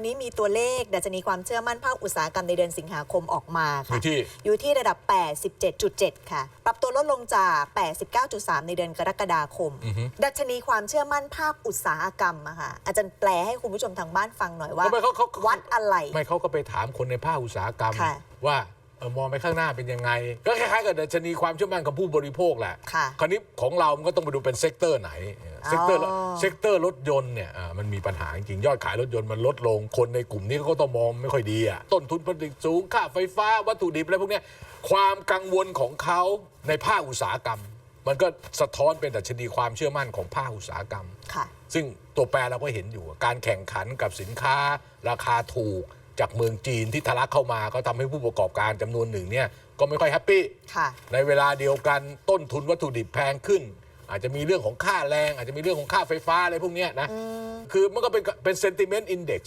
วันนี้มีตัวเลขดัชนีความเชื่อมั่นภาคอุตสาหกรรมในเดือนสิงหาคมออกมาอค่ะ ยู่ที่ อยู่ที่ระดับ 87.7 ค่ะ ปรับตัวลดลงจาก 89.3 ในเดือนกรกฎาคม อือฮึ ดัชนีความเชื่อมั่นภาคอุตสาหกรรมอะค่ะ อาจารย์แปลให้คุณผู้ชมทางบ้านฟังหน่อยว่าทำไมเขาเขาเขาวัดอะไร ไม่เขาก็ไปถามคนในภาคอุตสาหกรรม ค่ะ ว่า เออมองไปข้างหน้าเป็นยังไง ก็คล้ายๆกับดัชนีความเชื่อมั่นของผู้บริโภคแหละค่ะคราวนี้ของเรามันก็ต้องไปดูเป็นเซกเตอร์ไหนเซกเตอร์อ๋อ เซกเตอร์รถยนต์เนี่ยอ่ามันมีปัญหาจริงๆยอดขายรถยนต์มันลดลงคนในกลุ่มนี้เขาก็ต้องมองไม่ค่อยดีอะต้นทุนผลิตสูงค่าไฟฟ้าวัตถุดิบอะไรพวกเนี้ยความกังวลของเขาในภาคอุตสาหกรรม มันก็สะท้อนเป็นดัชนีความเชื่อมั่นของภาคอุตสาหกรรม ค่ะ ซึ่งตัวแปรเราก็เห็นอยู่การแข่งขันกับสินค้า ราคาถูก จากเมืองจีนที่ทะลักเข้ามาก็ทำให้ผู้ประกอบการจำนวนหนึ่งเนี่ยก็ไม่ค่อยแฮปปี้ค่ะในเวลาเดียวกันต้นทุนวัตถุดิบแพงขึ้น อาจจะมีเรื่องของค่าแรง อาจจะมีเรื่องของค่าไฟฟ้าอะไรพวกเนี้ยนะคือมันก็เป็นเป็น sentiment index